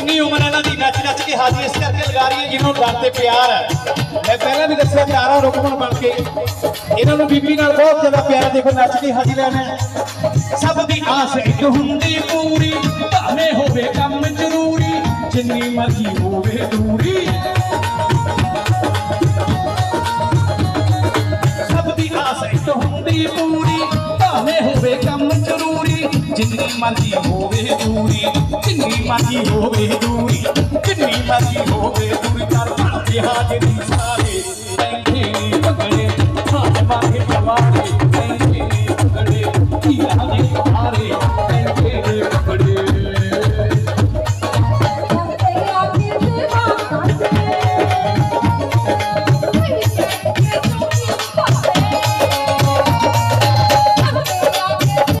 ਕਿੰਨੀ ਉਮਰ ਇਹਨਾਂ ਦੀ? ਨੱਚ ਨੱਚ ਕੇ ਹਾਜ਼ਰੀ ਇਸ ਕਰਕੇ ਲਗਾ ਰਹੀ ਹੈ ਜਿਹਨੂੰ ਡਰ ਤੇ ਪਿਆਰ ਹੈ। ਮੈਂ ਪਹਿਲਾਂ ਵੀ ਦੱਸਿਆ ਕਿ ਰੁਕਮਣ ਬਣ ਕੇ। ਇਹਨਾਂ ਨੂੰ ਬੀਬੀ ਨਾਲ ਬਹੁਤ ਜ਼ਿਆਦਾ ਪਿਆਰ ਦੇਖੋ ਨੱਚ ਕੇ ਹਾਜ਼ਰੀ ਲੈਣਾ ਸਭ ਦੀ ਆਸ ਇੱਕ ਹੁੰਦੀ ਪੂਰੀ। ਭਾਵੇਂ ਹੋਵੇ ਕੰਮ ਜ਼ਰੂਰੀ, ਜਿੰਨੀ ਮਰਜ਼ੀ ਹੋਵੇ ਦੂਰੀ। ਸਭ ਦੀ ਆਸ ਇੱਕ ਹੁੰਦੀ ਪੂਰੀ। ਭਾਵੇਂ ਹੋਵੇ ਜਿੰਨੀ ਮਰਜ਼ੀ ਹੋਵੇ ਦੂਰੀ, ਜਿੰਨੀ ਮਰਜ਼ੀ ਹੋਵੇ ਦੂਰੀ, ਜਿੰਨੀ ਮਰਜ਼ੀ ਹੋਵੇ ਦੂਰੀ ਕਰ ਬਣਦੇ ਹਾਜ਼ਰੀ ਸਾਰੀ।